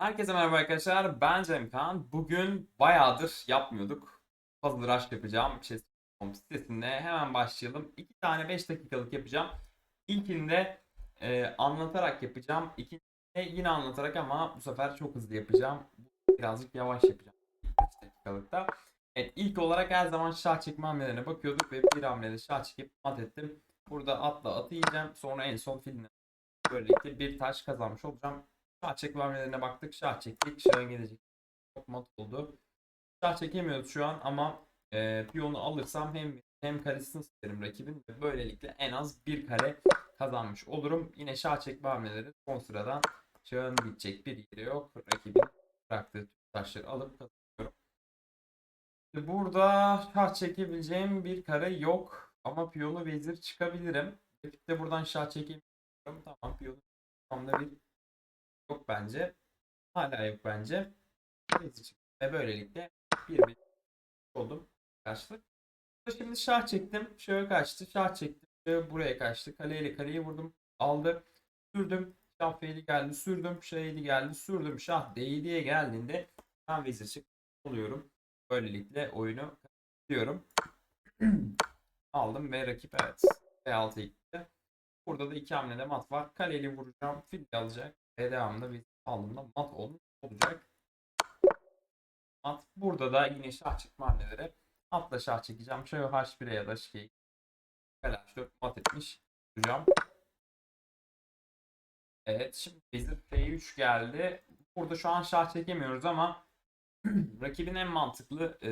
Herkese merhaba arkadaşlar. Ben Cem Kaan. Bugün bayağıdır yapmıyorduk. Puzzle Rush yapacağım. Chess.com sitesinde hemen başlayalım. İki tane 5 dakikalık yapacağım. İlkinde e, anlatarak yapacağım. İkincinde yine anlatarak ama bu sefer çok hızlı yapacağım. Birazcık yavaş yapacağım. 5 dakikalıkta. Evet ilk olarak her zaman şah çekme hamlelerine bakıyorduk ve bir hamlede şah çekip mat ettim. Burada atla atı yiyeceğim. Sonra en son filine böylelikle bir taş kazanmış olacağım. Şah çekme hamlelerine baktık. Şah çektik. Şahın gelecek. Çok mat oldu. Şah çekemiyoruz şu an ama e, piyonu alırsam hem hem karesini isterim rakibin ve böylelikle en az bir kare kazanmış olurum. Yine şah çekme hamleleri son sıradan şahın gidecek bir yeri yok. Rakibin bıraktığı taşları alıp kazanıyorum. Burada şah çekebileceğim bir kare yok. Ama piyonu vezir çıkabilirim. Rakip de buradan şah çekemiyorum. Tamam piyonu tamamda bir yok bence. Hala yok bence. Ve böylelikle bir oldum. Kaçtık. Şimdi şah çektim. Şöyle kaçtı. Şah çektim. Şöyle buraya kaçtı. Kaleyle kaleyi vurdum. Aldı. Sürdüm. Şah feyli geldi. Sürdüm. Şah eğri geldi. Sürdüm. Şah değdiye geldiğinde ben vezir çıktı. Oluyorum. Böylelikle oyunu kazanıyorum. Aldım ve rakip evet. B6 gitti. Burada da iki hamlede mat var. Kaleli vuracağım. Fil alacak. Ve devamında bir aldığımda mat olmuş olacak. Mat. Burada da yine şah çıkma hamleleri. Atla şah çekeceğim. Şöyle H1'e ya da H2'ye. Kale H4 mat etmiş. Vuracağım. Evet. Şimdi vezir F3 geldi. Burada şu an şah çekemiyoruz ama rakibin en mantıklı e,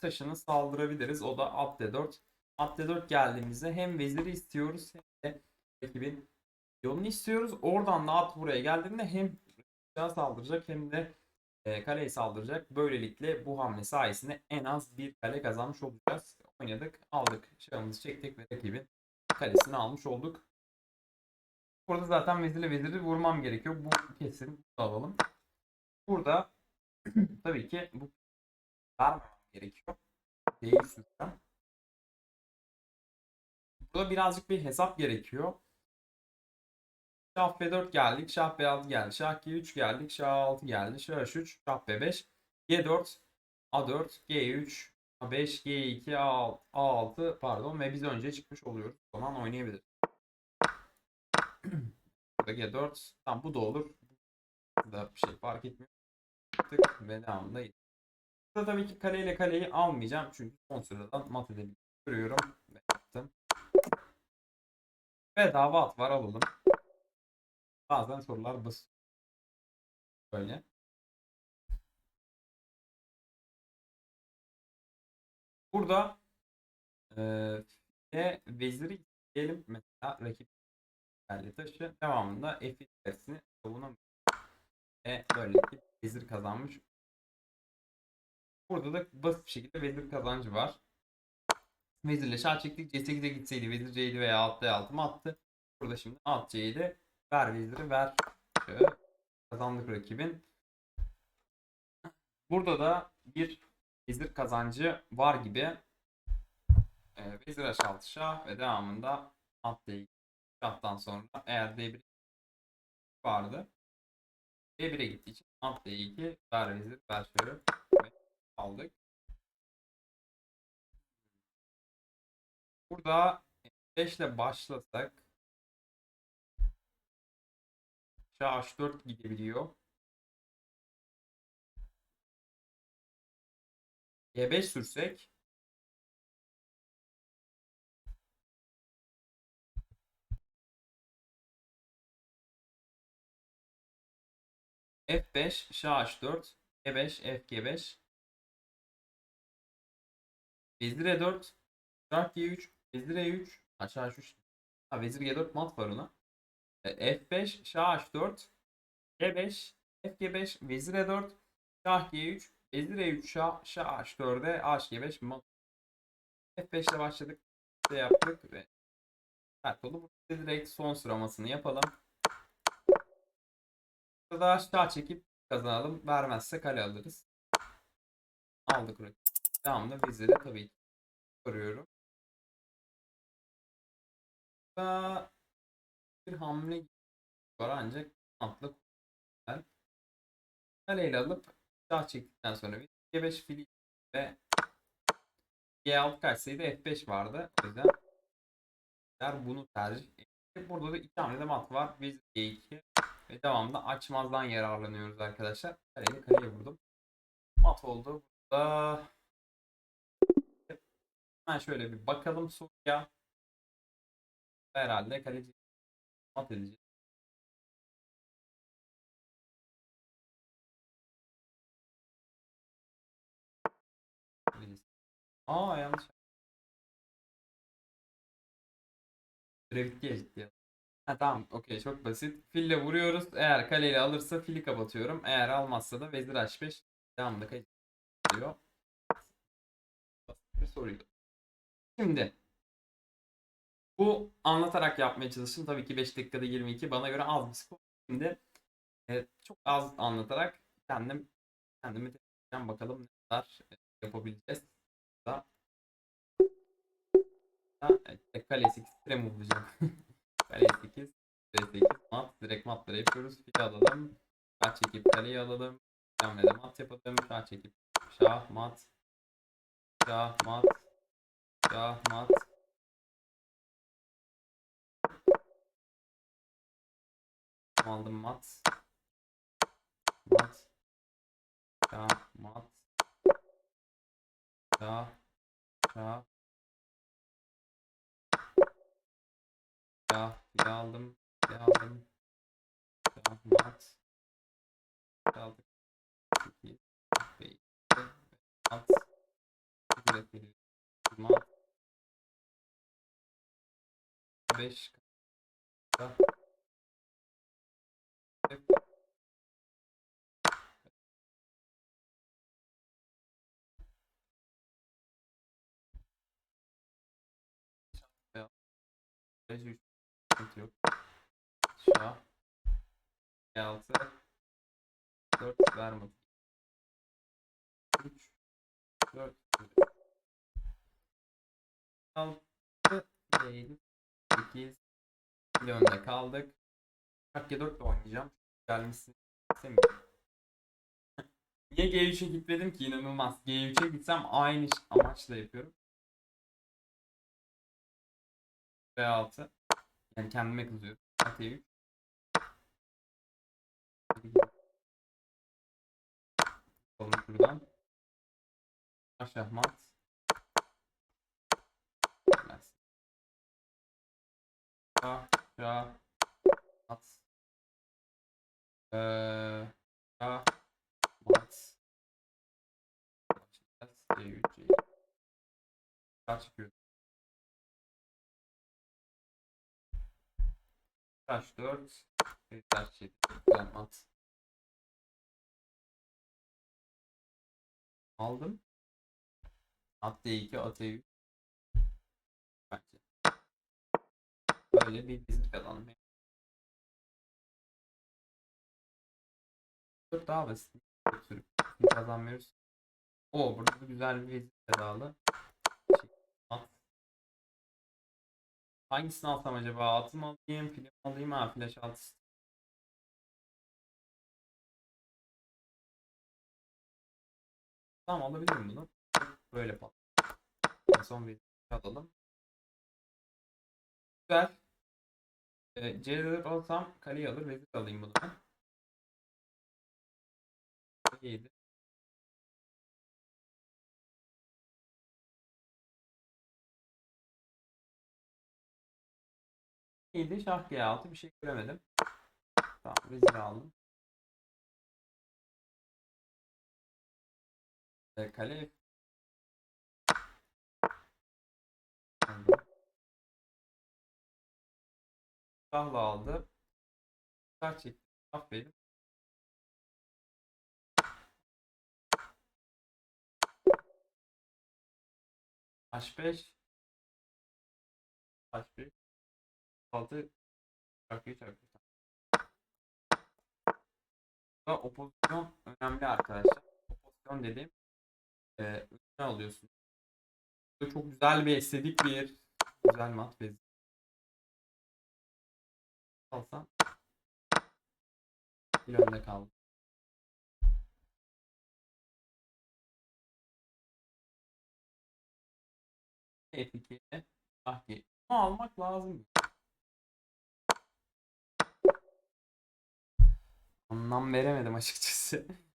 taşını saldırabiliriz. O da at D4. At D4 geldiğimizde hem veziri istiyoruz hem de rakibin yolunu istiyoruz. Oradan da at buraya geldiğinde hem saldıracak hem de e, kaleye saldıracak. Böylelikle bu hamle sayesinde en az bir kale kazanmış olacağız. Oynadık, aldık, şahımızı çektik ve rakibin kalesini almış olduk. Burada zaten vezirle veziri vurmam gerekiyor. Bu kesin. Alalım. Burada tabii ki bu vermemem gerekiyor. Değil süreceğim. Burada birazcık bir hesap gerekiyor. Şah B4 geldik. Şah B6 geldi. Şah G3 geldik. Şah 6 geldi. Şah H3. Şah B5. G4. A4. G3. A5. G2. A6, A6 pardon ve biz önce çıkmış oluyoruz. O zaman oynayabiliriz. Burada G4. Tamam bu da olur. Bu da bir şey fark etmiyor. Tık ve devamında. Burada tabii ki kaleyle kaleyi almayacağım. Çünkü son sıradan mat edebiliyorum. Görüyorum ve yaptım. Bedava at var alalım. Bazen sorular basit. Böyle. Burada e, veziri isteyelim. Mesela rakip geldi taşı. Devamında F içerisini savunamıyor. Ve böylelikle vezir kazanmış. Burada da basit bir şekilde vezir kazancı var. Vezirle şah çektik. C8'e gitseydi vezir C7 veya alt D6 mı attı? Burada şimdi alt C7 ver veziri ver. Şöyle kazandık rakibin. Burada da bir vezir kazancı var gibi. Ee, vezir H6 şah ve devamında at D2 şahtan sonra eğer D1 vardı. D1'e gittiği için at D2 ver vezir ver şöyle ve aldık. Burada 5 ile başlasak Şah H4 gidebiliyor. G5 sürsek. F5 Şah H4 G5 F G5 Vezir E4 Şah G3 Vezir E3 Aşağı H3 ha, Vezir G4 mat var ona F5 Şah H4 G5 F G5 Vezir E4 Şah G3 Vezir E3 Şah Şah H4'e H G5 mat F5 ile başladık şey yaptık ve her kolu burada direkt son sıramasını yapalım. Burada şah çekip kazanalım. Vermezse kale alırız. Aldık rakip. Devamlı veziri tabii ki koruyorum. Burada bir hamle var ancak atla kaleyle alıp şah çektikten sonra G5 fili ve G6 kaçsaydı F5 vardı. O yüzden bunu tercih ettik. Burada da iki hamlede mat var. Vezir G2 ve devamında açmazdan yararlanıyoruz arkadaşlar. Kaleyle kaleye vurdum. Mat oldu. Burada hemen şöyle bir bakalım soruya. Herhalde kaleci Kalecisi. Aa yanlış. Süre bitti ya ciddi. Ha tamam okey çok basit. Fille vuruyoruz. Eğer kaleyle alırsa fili kapatıyorum. Eğer almazsa da vezir h5 devamında kaçıyor. Bir soruydu. Şimdi bu anlatarak yapmaya çalıştım. Tabii ki 5 dakikada 22 bana göre az bir skor. Şimdi e, çok az anlatarak kendim kendimi tepkileyeceğim. Bakalım ne kadar e, yapabileceğiz. Da, da evet, kale 8 remove bulacağım. kale 8 kale 8 mat direkt matları yapıyoruz. Fili alalım. Şah çekip kaleyi alalım. Hamlede mat yapalım. Şah çekip şah mat şah mat şah mat aldım mat. Mat. Şah mat. Şah şah şah fili aldım fili aldım. Şah mat. Aldık 8 ve 2 mat. Mat. 5 5 sıkıntı yok. Şah. E6. 4 vermedi. 3 4 6 değil. 8 bir önde kaldık. Şak G4 de oynayacağım. Gelmişsin. istemiyorum. Niye G3'e gitmedim ki inanılmaz. G3'e gitsem aynı amaçla yapıyorum. B6 yani kendime kızıyorum. At3 Bakalım şuradan. Aşağı mat. Gelmez. Şah, şah, mat. Eee, şah, mat. C3, C3. Şah çıkıyor. Taş 4. Bir taş 7. Güzel mat. Aldım. At D2, at E3. Bence. Böyle bir bizim kazanım. 4 daha basit. Sürüp kazanmıyoruz. O burada da güzel bir vezir pedalı. Şey, at. Hangisini alsam acaba? Atı mı alayım? Fili mi alayım? Ha flash at. Tamam alabilirim bunu. Böyle. En son bir alalım. Güzel. E, C4 alsam kaleyi alır. Vezir alayım bunu. İyiydi. İyiydi. Şah G6 bir şey göremedim. Tamam vezir aldım. E, kale. Şahla aldı. Şah çekti. Aferin. H5 H5 altı şarkıyı çalıyor. Burada opozisyon önemli arkadaşlar. Opozisyon dediğim e, öne alıyorsun. Burada çok güzel bir estetik bir güzel mat bezi. Alsam bir önde kaldı. F2'ye ah, almak lazım. Anlam veremedim açıkçası.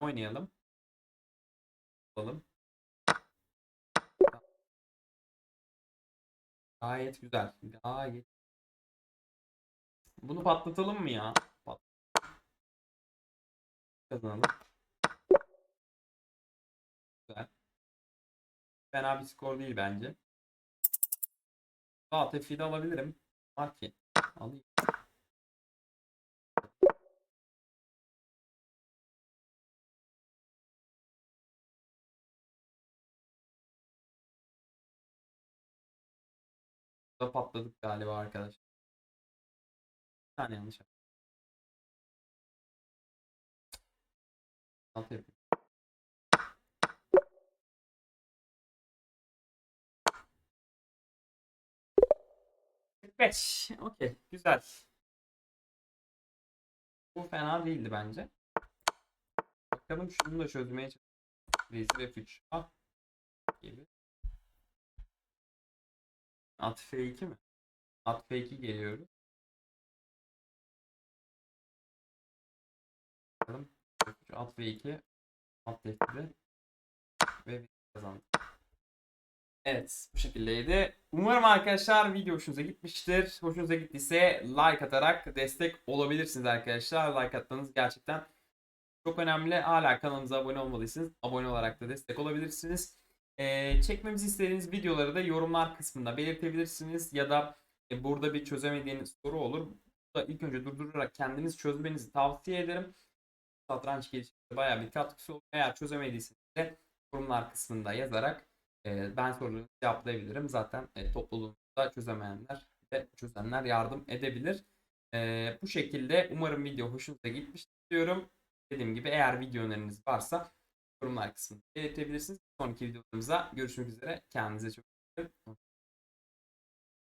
Oynayalım. Alalım. Gayet güzel. Gayet. Bunu patlatalım mı ya? Pat Kazanalım. Güzel. Fena bir skor değil bence. Rahat F'yi alabilirim. Var ki. Alayım. Patladık galiba arkadaş. Bir tane yanlış yaptım. Altı yapayım. Beş. Okey. Güzel. Bu fena değildi bence. Bakalım şunu da çözmeye çalışalım. Reis ve 3. Ah. Gibi. At F2 mi? At F2 geliyoruz. Bakalım. At F2. At F2 ve kazandık. Evet bu şekildeydi. Umarım arkadaşlar video hoşunuza gitmiştir. Hoşunuza gittiyse like atarak destek olabilirsiniz arkadaşlar. Like atmanız gerçekten çok önemli. Hala kanalımıza abone olmadıysanız abone olarak da destek olabilirsiniz. Ee, çekmemizi istediğiniz videoları da yorumlar kısmında belirtebilirsiniz. Ya da e, burada bir çözemediğiniz soru olur. Da ilk önce durdurarak kendiniz çözmenizi tavsiye ederim. Satranç gelişiminde bayağı bir katkısı olur. Eğer çözemediyseniz de yorumlar kısmında yazarak e, ben sorularınızı cevaplayabilirim. Zaten e, topluluğumuzda çözemeyenler ve çözenler yardım edebilir. E, bu şekilde umarım video hoşunuza gitmiştir diyorum. Dediğim gibi eğer video öneriniz varsa yorumlar kısmında belirtebilirsiniz. Sonraki videolarımıza görüşmek üzere. Kendinize çok iyi bakın.